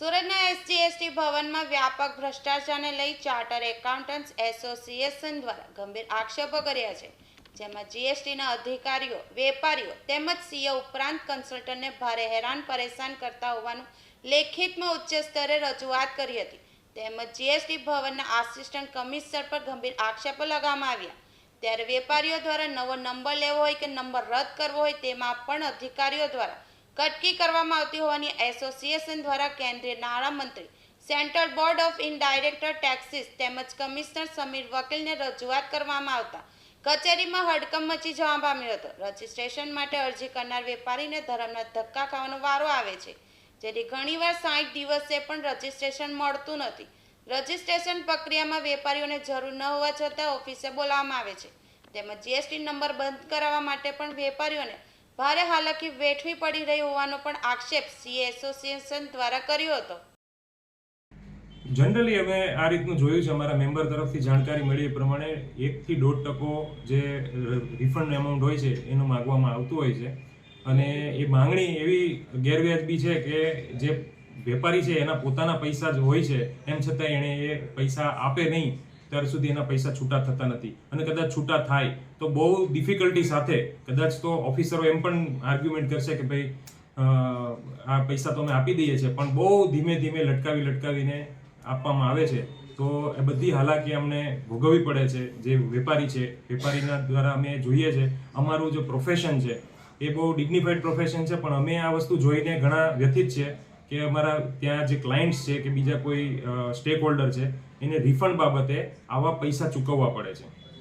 સુરતના એસજીએસટી ભવનમાં વ્યાપક ભ્રષ્ટાચારને લઈ ચાર્ટર એકાઉન્ટન્ટ્સ એસોસિએશન દ્વારા ગંભીર આક્ષેપો કર્યા છે. જેમાં જીએસટીના અધિકારીઓ, વેપારીઓ તેમજ સીએ ઉપરાંત કન્સલ્ટન્ટને ભારે હેરાન, પરેશાન કરતા હોવાનું લેખિતમાં ઉચ્ચ સ્તરે રજૂઆત કરી હતી. તેમજ જીએસટી ભવનના આસિસ્ટન્ટ કમિશનર પર ગંભીર આક્ષેપો લગાવવામાં આવ્યા. ત્યારે વેપારીઓ દ્વારા નવો નંબર લેવો હોય કે નંબર રદ કરવો હોય તેમાં પણ અધિકારીઓ દ્વારા કટકી કરવામાં આવતી હોવાની એસોસિએશન દ્વારા કેન્દ્રીય નાણામંત્રી central board of indirect taxes તેમજ કમિશનર સમીર વકીલને રજૂઆત કરવામાં આવતા કચેરીમાં હડકંપ મચી જવા પામ્યો હતો. રજીસ્ટ્રેશન માટે અરજી કરનાર વેપારીને ધરમના ધક્કા ખાવાનો વારો આવે છે, જેથી ઘણીવાર સાઠ દિવસે પણ રજીસ્ટ્રેશન મળતું નથી. રજીસ્ટ્રેશન પ્રક્રિયામાં વેપારીઓને જરૂર ન હોવા છતાં ઓફિસે બોલાવવામાં આવે છે. તેમજ જીએસટી નંબર બંધ કરાવવા માટે પણ વેપારીઓને ભારે હાલાકી વેઠવી પડી રહી હોવાનો પણ આક્ષેપ સીએ એસોસિએશન દ્વારા કર્યો હતો. જનરલી અમે આ રીતનું જોયું છે, અમારા મેમ્બર તરફથી જાણકારી મળી એ પ્રમાણે એકથી દોઢ ટકો જે રિફંડ એમાઉન્ટ હોય છે, એનું માગવામાં આવતું હોય છે. અને એ માંગણી એવી ગેરવ્યાજબી છે કે જે વેપારી છે, એના પોતાના પૈસા જ હોય છે, એમ છતાં એણે એ પૈસા આપે નહીં. ત્યાર સુધી એના પૈસા છૂટા થતા નથી. અને કદાચ છૂટા થાય, તો બહુ ડિફિકલ્ટી સાથે કદાચ તો ઓફિસરો એમ પણ આર્ગ્યુમેન્ટ કરશે કે ભાઈ આ પૈસા તો અમે આપી દઈએ છીએ, પણ બહુ ધીમે ધીમે લટકાવી લટકાવીને આપવામાં આવે છે. તો એ બધી હાલાકી અમને ભોગવવી પડે છે. જે વેપારી છે, વેપારીના દ્વારા અમે જોઈએ છે. અમારું જે પ્રોફેશન છે, એ બહુ ડિગ્નિફાઈડ પ્રોફેશન છે, પણ અમે આ વસ્તુ જોઈને ઘણા વ્યથિત છે કે અમારા ત્યાં જે ક્લાયન્ટ્સ છે કે બીજા કોઈ સ્ટેક હોલ્ડર છે, એને રિફંડ બાબતે આવા પૈસા ચૂકવવા પડે છે.